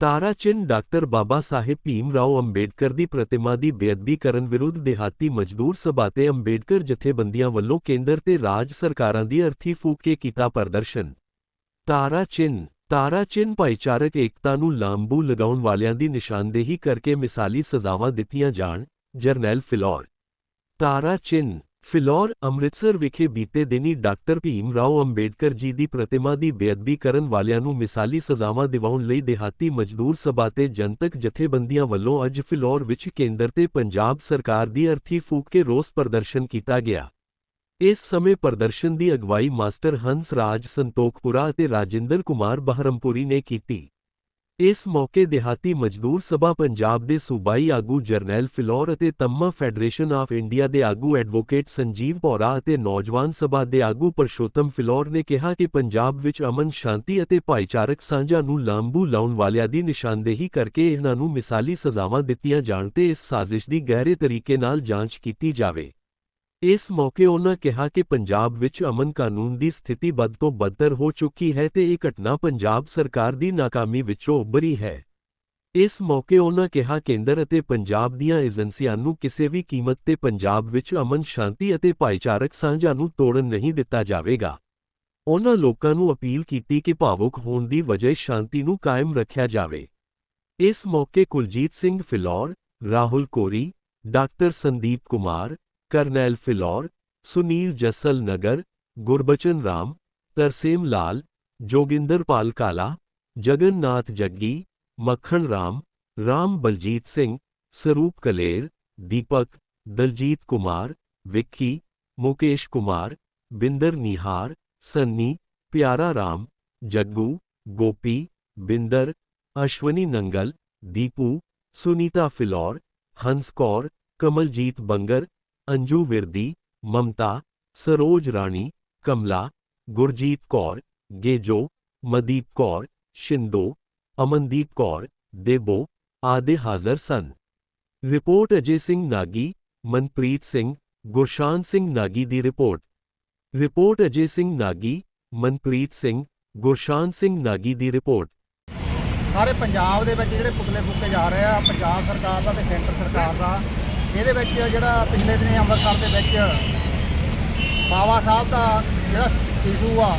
ਤਾਰਾ ਚਿੰਨ ਡਾਕਟਰ ਬਾਬਾ ਸਾਹਿਬ ਭੀਮ ਰਾਓ ਅੰਬੇਡਕਰ ਦੀ ਪ੍ਰਤਿਮਾ ਦੀ ਬੇਅਦਬੀ ਕਰਨ ਵਿਰੁੱਧ ਦਿਹਾਤੀ ਮਜ਼ਦੂਰ ਸਭਾ ਤੇ ਅੰਬੇਡਕਰ ਜਥੇਬੰਦੀਆਂ ਵੱਲੋਂ ਕੇਂਦਰ ਤੇ ਰਾਜ ਸਰਕਾਰਾਂ ਦੀ ਅਰਥੀ ਫੂਕ ਕੇ ਕੀਤਾ ਪ੍ਰਦਰਸ਼ਨ ਤਾਰਾ ਚਿੰਨ ਤਾਰਾ ਚਿੰਨ ਭਾਈਚਾਰਕ ਏਕਤਾ ਨੂੰ ਲਾਂਬੂ ਲਗਾਉਣ ਵਾਲਿਆਂ ਦੀ ਨਿਸ਼ਾਨਦੇਹੀ ਕਰਕੇ ਮਿਸਾਲੀ ਸਜ਼ਾਵਾਂ ਦਿੱਤੀਆਂ ਜਾਣ ਜਰਨੈਲ ਫਿਲੌਰ ਤਾਰਾ ਚਿੰਨ ਫਿਲੌਰ, ਅੰਮ੍ਰਿਤਸਰ ਵਿਖੇ ਬੀਤੇ ਦਿਨੀ ਡਾਕਟਰ ਭੀਮ ਰਾਓ ਅੰਬੇਡਕਰ ਜੀ ਦੀ ਪ੍ਰਤਿਮਾ ਦੀ ਬੇਅਦਬੀ ਕਰਨ ਵਾਲਿਆਂ ਨੂੰ ਮਿਸਾਲੀ ਸਜ਼ਾਵਾਂ ਦਿਵਾਉਣ ਲਈ ਦਿਹਾਤੀ ਮਜ਼ਦੂਰ ਸਭਾ ਤੇ ਜਨਤਕ ਜਥੇਬੰਦੀਆਂ ਵੱਲੋਂ ਅੱਜ ਫਿਲੌਰ ਵਿੱਚ ਕੇਂਦਰ ਤੇ ਪੰਜਾਬ ਸਰਕਾਰ ਦੀ ਅਰਥੀ ਫੂਕ ਕੇ ਰੋਸ ਪ੍ਰਦਰਸ਼ਨ ਕੀਤਾ ਗਿਆ। ਇਸ ਸਮੇਂ ਪ੍ਰਦਰਸ਼ਨ ਦੀ ਅਗਵਾਈ ਮਾਸਟਰ ਹੰਸ ਰਾਜ ਸੰਤੋਖਪੁਰਾ ਅਤੇ ਰਾਜਿੰਦਰ ਕੁਮਾਰ ਬਹਰਮਪੁਰੀ ਨੇ ਕੀਤੀ। ਇਸ ਮੌਕੇ ਦਿਹਾਤੀ ਮਜ਼ਦੂਰ ਸਭਾ ਪੰਜਾਬ ਦੇ ਸੂਬਾਈ ਆਗੂ ਜਰਨੈਲ ਫਿਲੌਰ ਅਤੇ ਤੰਮਾ ਫੈਡਰੇਸ਼ਨ ਆਫ ਇੰਡੀਆ ਦੇ ਆਗੂ ਐਡਵੋਕੇਟ ਸੰਜੀਵ ਪੌਰਾ ਅਤੇ ਨੌਜਵਾਨ ਸਭਾ ਦੇ ਆਗੂ ਪਰਸ਼ੋਤਮ ਫਿਲੌਰ ਨੇ ਕਿਹਾ ਕਿ ਪੰਜਾਬ ਵਿੱਚ ਅਮਨ ਸ਼ਾਂਤੀ ਅਤੇ ਭਾਈਚਾਰਕ ਸਾਂਝਾ ਨੂੰ ਲਾਂਬੂ ਲਾਉਣ ਵਾਲਿਆਂ ਦੀ ਨਿਸ਼ਾਨਦੇਹੀ ਕਰਕੇ ਇਹਨਾਂ ਨੂੰ ਮਿਸਾਲੀ ਸਜ਼ਾਵਾਂ ਦਿੱਤੀਆਂ ਜਾਣ ਤੇ ਇਸ ਸਾਜ਼ਿਸ਼ ਦੀ ਗਹਿਰੇ ਤਰੀਕੇ ਨਾਲ ਜਾਂਚ ਕੀਤੀ ਜਾਵੇ। ਇਸ ਮੌਕੇ ਉਨ੍ਹਾਂ ਕਿਹਾ ਕਿ ਪੰਜਾਬ ਵਿੱਚ ਅਮਨ ਕਾਨੂੰਨ ਦੀ ਸਥਿਤੀ ਬਦ ਤੋਂ ਬਦਤਰ ਹੋ ਚੁੱਕੀ ਹੈ ਤੇ ਇਹ ਘਟਨਾ ਪੰਜਾਬ ਸਰਕਾਰ ਦੀ ਨਾਕਾਮੀ ਵਿੱਚੋਂ ਉੱਭਰੀ ਹੈ। ਇਸ ਮੌਕੇ ਉਨ੍ਹਾਂ ਕਿਹਾ, ਕੇਂਦਰ ਅਤੇ ਪੰਜਾਬ ਦੀਆਂ ਏਜੰਸੀਆਂ ਨੂੰ ਕਿਸੇ ਵੀ ਕੀਮਤ ਤੇ ਪੰਜਾਬ ਵਿੱਚ ਅਮਨ ਸ਼ਾਂਤੀ ਅਤੇ ਭਾਈਚਾਰਕ ਸਾਂਝਾ ਨੂੰ ਤੋੜਨ ਨਹੀਂ ਦਿੱਤਾ ਜਾਵੇਗਾ। ਉਨ੍ਹਾਂ ਲੋਕਾਂ ਨੂੰ ਅਪੀਲ ਕੀਤੀ ਕਿ ਭਾਵੁਕ ਹੋਣ ਦੀ ਵਜ੍ਹਾ ਸ਼ਾਂਤੀ ਨੂੰ ਕਾਇਮ ਰੱਖਿਆ ਜਾਵੇ। ਇਸ ਮੌਕੇ ਕੁਲਜੀਤ ਸਿੰਘ ਫਿਲੌਰ, ਰਾਹੁਲ ਕੋਰੀ, ਡਾਕਟਰ ਸੰਦੀਪ ਕੁਮਾਰ कर्नैल फिलौर, सुनील जस्सल नगर गुरबचन राम, तरसेम लाल, जोगिंदर पाल काला जगन्नाथ जग्गी, मक्खन राम राम बलजीत सिंह स्वरूप कलेर, दीपक, दलजीत कुमार, विक्की, मुकेश कुमार, बिंदर निहार, सन्नी, प्यारा राम, जग्गू, गोपी, बिंदर, अश्वनी नंगल, दीपू, सुनीता फिलौर, हंस कौर, कमलजीत बंगर ਅੰਜੂ ਵਿਰਦੀ, ਮਮਤਾ, ਸਰੋਜ ਰਾਣੀ, ਕਮਲਾ, ਗੁਰਜੀਤ ਕੌਰ, ਗੇਜੋ, ਮਦੀਪ ਕੌਰ, ਸ਼ਿੰਦੋ, ਅਮਨਦੀਪ ਕੌਰ, ਦੇਬੋ ਆਦਿ ਹਾਜ਼ਰ ਸਨ। ਰਿਪੋਰਟ ਅਜੇ ਸਿੰਘ ਨਾਗੀ, ਮਨਪ੍ਰੀਤ ਸਿੰਘ, ਗੁਰਸ਼ਾਨ ਸਿੰਘ ਨਾਗੀ ਦੀ ਰਿਪੋਰਟ। ਰਿਪੋਰਟ ਅਜੇ ਸਿੰਘ ਨਾਗੀ, ਮਨਪ੍ਰੀਤ ਸਿੰਘ, ਗੁਰਸ਼ਾਨ ਸਿੰਘ ਨਾਗੀ ਦੀ ਰਿਪੋਰਟ। ਸਾਰੇ ਪੰਜਾਬ ਦੇ ਵਿੱਚ ਜਿਹੜੇ ਪੁਤਲੇ ਫੂਕੇ ਜਾ ਰਹੇ ਆ, ਪੰਜਾਬ ਸਰਕਾਰ ਦਾ ਤੇ ਸੈਂਟਰ ਸਰਕਾਰ ਦਾ ਇਹਦੇ ਵਿੱਚ ਜਿਹੜਾ ਪਿਛਲੇ ਦਿਨੀ ਅੰਮ੍ਰਿਤਸਰ ਦੇ ਵਿੱਚ ਬਾਬਾ ਸਾਹਿਬ ਦਾ ਜਿਹੜਾ ਟਿਸ਼ੂ ਆ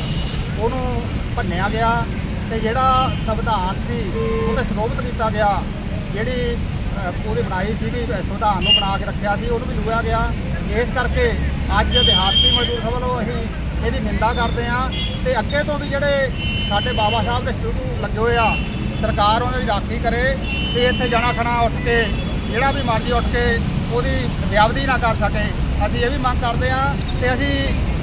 ਉਹਨੂੰ ਭੰਨਿਆ ਗਿਆ ਤੇ ਜਿਹੜਾ ਸੰਵਿਧਾਨ ਸੀ ਉਹਦੇ ਸਰੋਪਤ ਕੀਤਾ ਗਿਆ। ਜਿਹੜੀ ਅਹ, ਉਹਦੀ ਬਣਾਈ ਸੀਗੀ ਸੰਵਿਧਾਨ ਨੂੰ ਬਣਾ ਕੇ ਰੱਖਿਆ ਸੀ ਉਹਨੂੰ ਵੀ ਲੁਆ ਗਿਆ। ਇਸ ਕਰਕੇ ਅੱਜ ਦਿਹਾਤੀ ਮਜ਼ਦੂਰ ਸਭਾ ਵੱਲੋਂ ਅਸੀਂ ਇਹਦੀ ਨਿੰਦਾ ਕਰਦੇ ਹਾਂ ਤੇ ਅੱਗੇ ਤੋਂ ਵੀ ਜਿਹੜੇ ਸਾਡੇ ਬਾਬਾ ਸਾਹਿਬ ਦੇ ਸਟੂਡੂ ਲੱਗੇ ਹੋਏ ਆ ਸਰਕਾਰ ਉਹਨਾਂ ਦੀ ਰਾਖੀ ਕਰੇ ਤੇ ਇੱਥੇ ਜਾਣਾ ਖਣਾ ਉੱਠ ਕੇ ਜਿਹੜਾ ਵੀ ਮਰਜ਼ੀ ਉੱਠ ਕੇ ਉਹਦੀ ਵਿਆਵਦੀ ਨਾ ਕਰ ਸਕੇ। ਅਸੀਂ ਇਹ ਵੀ ਮੰਗ ਕਰਦੇ ਹਾਂ ਤੇ ਅਸੀਂ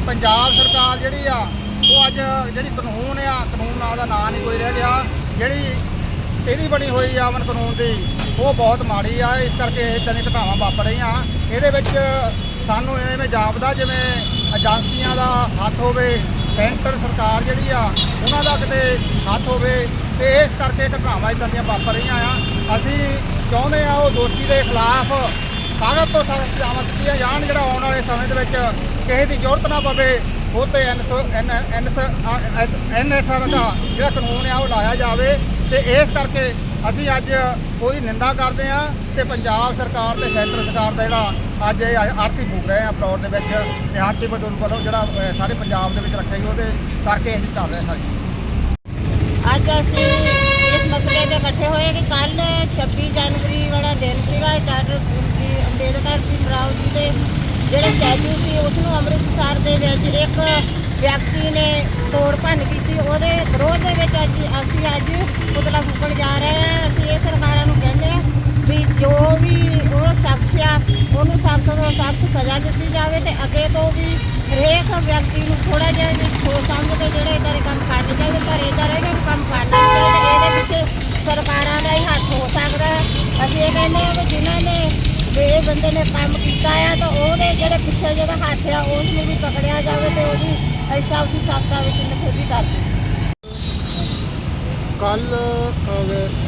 ਪੰਜਾਬ ਸਰਕਾਰ ਜਿਹੜੀ ਆ, ਉਹ ਅੱਜ ਜਿਹੜੀ ਕਾਨੂੰਨ ਆ, ਕਾਨੂੰਨ ਨਾਂ ਦਾ ਨਾਂ ਨਹੀਂ ਕੋਈ ਰਹਿ ਗਿਆ। ਜਿਹੜੀ ਇਹਦੀ ਬਣੀ ਹੋਈ ਆ ਅਮਨ ਕਾਨੂੰਨ ਦੀ, ਉਹ ਬਹੁਤ ਮਾੜੀ ਆ। ਇਸ ਕਰਕੇ ਇਹ ਦੀਆਂ ਘਟਨਾਵਾਂ ਵਾਪਰ ਰਹੀਆਂ। ਇਹਦੇ ਵਿੱਚ ਸਾਨੂੰ ਐਵੇਂ ਜਾਪਦਾ ਜਿਵੇਂ ਏਜੰਸੀਆਂ ਦਾ ਹੱਥ ਹੋਵੇ, ਸੈਂਟਰ ਸਰਕਾਰ ਜਿਹੜੀ ਆ, ਉਹਨਾਂ ਦਾ ਕਿਤੇ ਹੱਥ ਹੋਵੇ, ਤੇ ਇਸ ਕਰਕੇ ਘਟਨਾਵਾਂ ਇਦਾਂ ਦੀਆਂ ਵਾਪਰ ਰਹੀਆਂ ਆ। ਅਸੀਂ ਚਾਹੁੰਦੇ ਆ ਉਹ ਦੋਸ਼ੀ ਦੇ ਖਿਲਾਫ ਸਖਤ ਤੋਂ ਸਖਤ ਸਜ਼ਾਵਾਂ ਦਿੱਤੀਆਂ ਜਾਣ ਜਿਹੜਾ ਆਉਣ ਵਾਲੇ ਸਮੇਂ ਦੇ ਵਿੱਚ ਕਿਸੇ ਦੀ ਜ਼ਰੂਰਤ ਨਾ ਪਵੇ, ਉਹ ਤੇ ਐਨਐਸਆਰ ਦਾ ਜਿਹੜਾ ਕਾਨੂੰਨ ਆ, ਉਹ ਲਾਇਆ ਜਾਵੇ। ਤੇ ਇਸ ਕਰਕੇ ਅਸੀਂ ਅੱਜ ਉਹਦੀ ਨਿੰਦਾ ਕਰਦੇ ਆ ਤੇ ਪੰਜਾਬ ਸਰਕਾਰ ਤੇ ਸੈਂਟਰ ਸਰਕਾਰ ਦਾ ਜਿਹੜਾ ਅੱਜ ਇਹ ਆਰਥਿਕ ਫੂਕ ਰਹੇ ਆ ਫਲੋਰ ਦੇ ਵਿੱਚ ਦਿਹਾਤੀ ਮਜ਼ਦੂਰ ਵੱਲੋਂ ਜਿਹੜਾ ਸਾਰੇ ਪੰਜਾਬ ਦੇ ਵਿੱਚ ਰੱਖਿਆ ਗਿਆ, ਉਹਦੇ ਕਰਕੇ ਅਸੀਂ ਚੱਲ ਰਹੇ ਹਾਂ ਅੱਜ ਅਸੀਂ ਇਸ ਮਸਲੇ 'ਤੇ ਇਕੱਠੇ ਹੋਏ ਕਿ ਕੱਲ 26 ਜਨਵਰੀ ਵਾਲਾ ਦਿਨ ਸੀਗਾ, ਡਾਕਟਰ ਅੰਬੇਦਕਰ ਭੀਮ ਰਾਓ ਜੀ ਦੇ ਜਿਹੜੇ ਸਟੈਚੂ ਸੀ ਉਸ ਨੂੰ ਅੰਮ੍ਰਿਤਸਰ ਦੇ ਵਿੱਚ ਇੱਕ ਵਿਅਕਤੀ ਨੇ ਤੋੜ ਭੰਨ ਕੀਤੀ। ਉਹਦੇ ਵਿਰੋਧ ਦੇ ਵਿੱਚ ਅੱਜ ਅਸੀਂ ਅੱਜ ਪੁਤਲਾ ਫੂਕਣ ਜਾ ਰਹੇ ਹਾਂ। ਅਸੀਂ ਇਹ ਸਰਕਾਰਾਂ ਨੂੰ ਕਹਿੰਦੇ ਹਾਂ ਵੀ ਜੋ ਵੀ ਉਹ ਸ਼ਖਸ ਆ, ਉਹਨੂੰ ਸਖਤ ਤੋਂ ਸਖਤ ਸਜ਼ਾ ਦਿੱਤੀ ਜਾਵੇ ਤੇ ਅੱਗੇ ਤੋਂ ਵੀ ਹਰੇਕ ਵਿਅਕਤੀ ਨੂੰ ਥੋੜਾ ਜਿਹਾ ਵੀ ਸੋਚ ਸਮਝ ਕੇ ਜਿਹੜੇ ਇਦਾਂ ਦੇ ਕੰਮ ਕਰਨੇ ਚਾਹੀਦੇ, ਪਰ ਇਦਾਂ ਦੇ ਨਹੀਂ ਕੰਮ ਕਰਨਾ ਚਾਹੀਦੇ। ਇਹਦੇ ਪਿੱਛੇ ਸਰਕਾਰਾਂ ਦਾ ਹੀ ਹੱਥ ਹੋ ਸਕਦਾ ਅਸੀਂ ਇਹ ਕਹਿੰਦੇ ਹਾਂ ਕਿ ਜਿਨ੍ਹਾਂ ਨੇ ਵੀ ਇਹ ਬੰਦੇ ਨੇ ਕੰਮ ਕੀਤਾ ਆ ਤਾਂ ਉਹਦੇ ਜਿਹੜੇ ਪਿੱਛੇ ਜਿਹੜਾ ਹੱਥ ਆ ਉਸ ਨੂੰ ਵੀ ਪਕੜਿਆ ਜਾਵੇ ਤੇ ਉਹਦੀ ਐਸਾ ਉਸੀ ਸਖਤਾ ਵਿੱਚ ਨਖੇਦੀ ਕਰ ਕੱਲ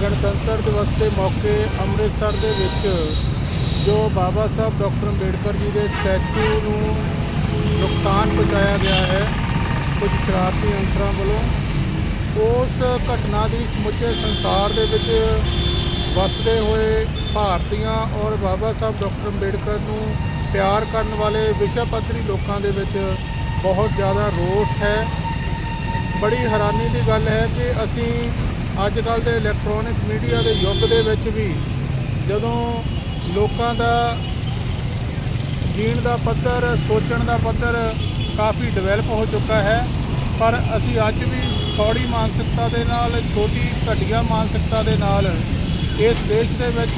ਗਣਤੰਤਰ ਦਿਵਸ ਦੇ ਮੌਕੇ ਅੰਮ੍ਰਿਤਸਰ ਦੇ ਵਿੱਚ ਜੋ ਬਾਬਾ ਸਾਹਿਬ ਡਾਕਟਰ ਅੰਬੇਡਕਰ ਜੀ ਦੇ ਸਟੈਚੂ ਨੂੰ ਨੁਕਸਾਨ ਪਹੁੰਚਾਇਆ ਗਿਆ ਹੈ, ਕੁਝ ਸ਼ਰਾਰਤੀ ਅੰਸਰਾਂ ਵੱਲੋਂ, ਉਸ ਘਟਨਾ ਦੀ ਸਮੁੱਚੇ ਸੰਸਾਰ ਦੇ ਵਿੱਚ ਵਸਦੇ ਹੋਏ ਭਾਰਤੀਆਂ ਔਰ ਬਾਬਾ ਸਾਹਿਬ ਡਾਕਟਰ ਅੰਬੇਡਕਰ ਨੂੰ ਪਿਆਰ ਕਰਨ ਵਾਲੇ ਵਿਸ਼ਾ ਪੱਧਰੀ ਲੋਕਾਂ ਦੇ ਵਿੱਚ ਬਹੁਤ ਜ਼ਿਆਦਾ ਰੋਸ ਹੈ। ਬੜੀ ਹੈਰਾਨੀ ਦੀ ਗੱਲ ਹੈ ਕਿ ਅਸੀਂ ਅੱਜ ਕੱਲ੍ਹ ਦੇ ਇਲੈਕਟ੍ਰੋਨਿਕ ਮੀਡੀਆ ਦੇ ਯੁੱਗ ਦੇ ਵਿੱਚ ਵੀ ਜਦੋਂ ਲੋਕਾਂ ਦਾ ਜੀਣ ਦਾ ਪੱਧਰ, ਸੋਚਣ ਦਾ ਪੱਧਰ ਕਾਫੀ ਡਿਵੈਲਪ ਹੋ ਚੁੱਕਾ ਹੈ, ਪਰ ਅਸੀਂ ਅੱਜ ਵੀ ਸੌੜੀ ਮਾਨਸਿਕਤਾ ਦੇ ਨਾਲ, ਛੋਟੀ ਘਟੀਆ ਮਾਨਸਿਕਤਾ ਦੇ ਨਾਲ ਇਸ ਦੇਸ਼ ਦੇ ਵਿੱਚ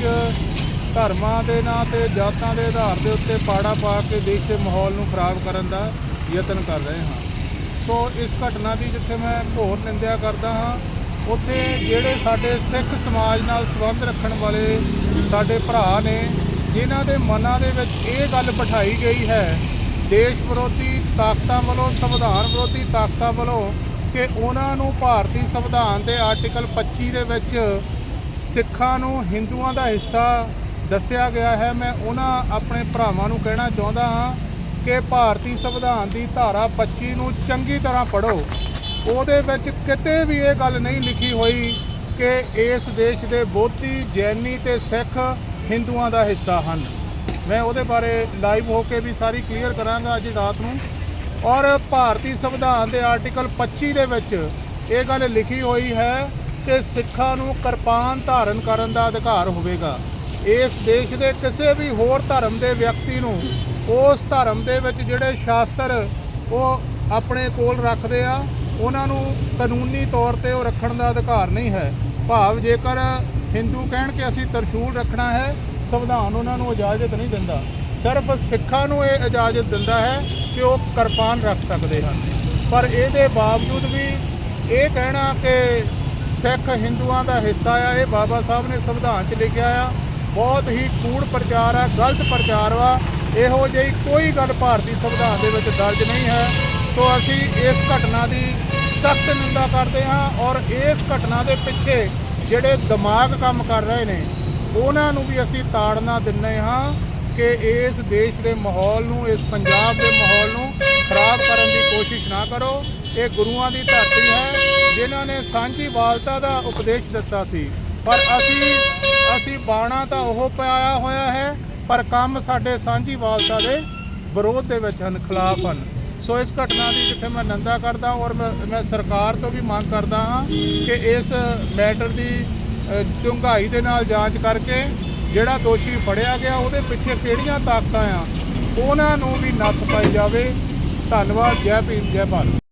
ਧਰਮਾਂ ਦੇ ਨਾਂ ਤੇ ਜਾਤਾਂ ਦੇ ਆਧਾਰ ਦੇ ਉੱਤੇ ਪਾੜਾ ਪਾ ਕੇ ਦੇਸ਼ ਦੇ ਮਾਹੌਲ ਨੂੰ ਖਰਾਬ ਕਰਨ ਦਾ ਯਤਨ ਕਰ ਰਹੇ ਹਾਂ। ਸੋ ਇਸ ਘਟਨਾ ਦੀ ਜਿੱਥੇ ਮੈਂ ਘੋਰ ਨਿੰਦਿਆ ਕਰਦਾ ਹਾਂ, ਉੱਥੇ ਜਿਹੜੇ ਸਾਡੇ ਸਿੱਖ ਸਮਾਜ ਨਾਲ ਸੰਬੰਧ ਰੱਖਣ ਵਾਲੇ ਸਾਡੇ ਭਰਾ ਨੇ, ਜਿਨ੍ਹਾਂ ਦੇ ਮਨਾਂ ਦੇ ਵਿੱਚ ਇਹ ਗੱਲ ਬਿਠਾਈ ਗਈ ਹੈ, ਦੇਸ਼ ਵਿਰੋਧੀ ਤਾਕਤਾਂ ਵੱਲੋਂ, ਸੰਵਿਧਾਨ ਵਿਰੋਧੀ ਤਾਕਤਾਂ ਵੱਲੋਂ ਕਿ ਉਹਨਾਂ ਨੂੰ ਭਾਰਤੀ ਸੰਵਿਧਾਨ ਦੇ ਆਰਟੀਕਲ 25 ਦੇ ਵਿੱਚ ਸਿੱਖਾਂ ਨੂੰ ਹਿੰਦੂਆਂ ਦਾ ਹਿੱਸਾ ਦੱਸਿਆ ਗਿਆ ਹੈ। ਮੈਂ ਉਹਨਾਂ ਆਪਣੇ ਭਰਾਵਾਂ ਨੂੰ ਕਹਿਣਾ ਚਾਹੁੰਦਾ ਹਾਂ ਕਿ ਭਾਰਤੀ ਸੰਵਿਧਾਨ ਦੀ ਧਾਰਾ 25 ਨੂੰ ਚੰਗੀ ਤਰ੍ਹਾਂ ਪੜ੍ਹੋ। ਉਹਦੇ ਵਿੱਚ ਕਿਤੇ ਵੀ ਇਹ ਗੱਲ ਨਹੀਂ ਲਿਖੀ ਹੋਈ ਕਿ ਇਸ ਦੇਸ਼ ਦੇ ਬੋਧੀ, ਜੈਨੀ ਤੇ ਸਿੱਖ ਹਿੰਦੂਆਂ ਦਾ ਹਿੱਸਾ ਹਨ। ਮੈਂ ਉਹਦੇ ਬਾਰੇ ਲਾਈਵ ਹੋ ਕੇ ਵੀ ਸਾਰੀ ਕਲੀਅਰ ਕਰਾਂਗਾ ਅੱਜ ਰਾਤ ਨੂੰ। ਔਰ ਭਾਰਤੀ ਸੰਵਿਧਾਨ ਦੇ ਆਰਟੀਕਲ 25 ਦੇ ਵਿੱਚ ਇਹ ਗੱਲ ਲਿਖੀ ਹੋਈ ਹੈ ਕਿ ਸਿੱਖਾਂ ਨੂੰ ਕਿਰਪਾਨ ਧਾਰਨ ਕਰਨ ਦਾ ਅਧਿਕਾਰ ਹੋਵੇਗਾ। ਇਸ ਦੇਸ਼ ਦੇ ਕਿਸੇ ਵੀ ਹੋਰ ਧਰਮ ਦੇ ਵਿਅਕਤੀ ਨੂੰ ਉਸ ਧਰਮ ਦੇ ਵਿੱਚ ਜਿਹੜੇ ਸ਼ਾਸਤਰ ਉਹ ਆਪਣੇ ਕੋਲ ਰੱਖਦੇ ਆ, ਉਹਨਾਂ ਨੂੰ ਕਾਨੂੰਨੀ ਤੌਰ ਤੇ ਉਹ ਰੱਖਣ ਦਾ ਅਧਿਕਾਰ ਨਹੀਂ ਹੈ। ਭਾਵ ਜੇਕਰ ਹਿੰਦੂ ਕਹਿਣ ਕਿ ਅਸੀਂ ਤਰਸ਼ੂਲ ਰੱਖਣਾ ਹੈ, ਸੰਵਿਧਾਨ ਉਹਨਾਂ ਨੂੰ ਇਜਾਜ਼ਤ ਨਹੀਂ ਦਿੰਦਾ। ਸਿਰਫ ਸਿੱਖਾਂ ਨੂੰ ਇਹ ਇਜਾਜ਼ਤ ਦਿੰਦਾ ਹੈ ਕਿ ਉਹ ਕਿਰਪਾਨ ਰੱਖ ਸਕਦੇ ਹਨ। ਪਰ ਇਹਦੇ ਬਾਵਜੂਦ ਵੀ ਇਹ ਕਹਿਣਾ ਕਿ ਸਿੱਖ ਹਿੰਦੂਆਂ ਦਾ ਹਿੱਸਾ ਆ। ਇਹ ਬਾਬਾ ਸਾਹਿਬ ਨੇ ਸੰਵਿਧਾਨ 'ਚ ਲਿਖਿਆ ਆ। ਬਹੁਤ ਹੀ ਕੂੜ ਪ੍ਰਚਾਰ ਆ, ਗਲਤ ਪ੍ਰਚਾਰ ਵਾ। ਇਹੋ ਜਿਹੀ ਕੋਈ ਗੱਲ ਭਾਰਤੀ ਸੰਵਿਧਾਨ ਦੇ ਵਿੱਚ ਦਰਜ ਨਹੀਂ ਹੈ। ਸੋ ਅਸੀਂ ਇਸ ਘਟਨਾ ਦੀ ਸਖਤ ਨਿੰਦਾ ਕਰਦੇ ਹਾਂ ਔਰ ਇਸ ਘਟਨਾ ਦੇ ਪਿੱਛੇ ਜਿਹੜੇ ਦਿਮਾਗ ਕੰਮ ਕਰ ਰਹੇ ਨੇ, ਉਹਨਾਂ ਨੂੰ ਵੀ ਅਸੀਂ ਤਾੜਨਾ ਦਿੰਨੇ ਹਾਂ ਕਿ ਇਸ ਦੇਸ਼ ਦੇ ਮਾਹੌਲ ਨੂੰ, ਇਸ ਪੰਜਾਬ ਦੇ ਮਾਹੌਲ ਨੂੰ ਖਰਾਬ ਕਰਨ ਦੀ ਕੋਸ਼ਿਸ਼ ਨਾ ਕਰੋ। ਇਹ ਗੁਰੂਆਂ ਦੀ ਧਰਤੀ ਹੈ। ਜਿਨ੍ਹਾਂ ਨੇ ਸਾਂਝੀ ਵਾਲਤਾ ਦਾ ਉਪਦੇਸ਼ ਦਿੱਤਾ ਸੀ। ਪਰ ਅਸੀਂ ਅਸੀਂ ਬਾਣਾ ਤਾਂ ਉਹ ਪਾਇਆ ਹੋਇਆ ਹੈ ਪਰ ਕੰਮ ਸਾਡੇ ਸਾਂਝੀ ਵਾਲਤਾ ਦੇ ਵਿਰੋਧ ਦੇ ਵਿੱਚ ਹਨ ਖਿਲਾਫ ਹਨ। ਸੋ ਇਸ ਘਟਨਾ ਦੀ ਜਿੱਥੇ ਮੈਂ ਨਿੰਦਾ ਕਰਦਾ ਔਰ ਮੈਂ ਮੈਂ ਸਰਕਾਰ ਤੋਂ ਵੀ ਮੰਗ ਕਰਦਾ ਹਾਂ ਕਿ ਇਸ ਮੈਟਰ ਦੀ ਅ, ਡੂੰਘਾਈ ਦੇ ਨਾਲ ਜਾਂਚ ਕਰਕੇ ਜਿਹੜਾ ਦੋਸ਼ੀ ਫੜਿਆ ਗਿਆ ਉਹਦੇ ਪਿੱਛੇ ਕਿਹੜੀਆਂ ਤਾਕਤਾਂ ਆ ਉਹਨਾਂ ਨੂੰ ਵੀ ਨੱਥ ਪਾਈ ਜਾਵੇ। ਧੰਨਵਾਦ ਜੈ ਭੀਮ ਜੈ ਭਾਰਤ।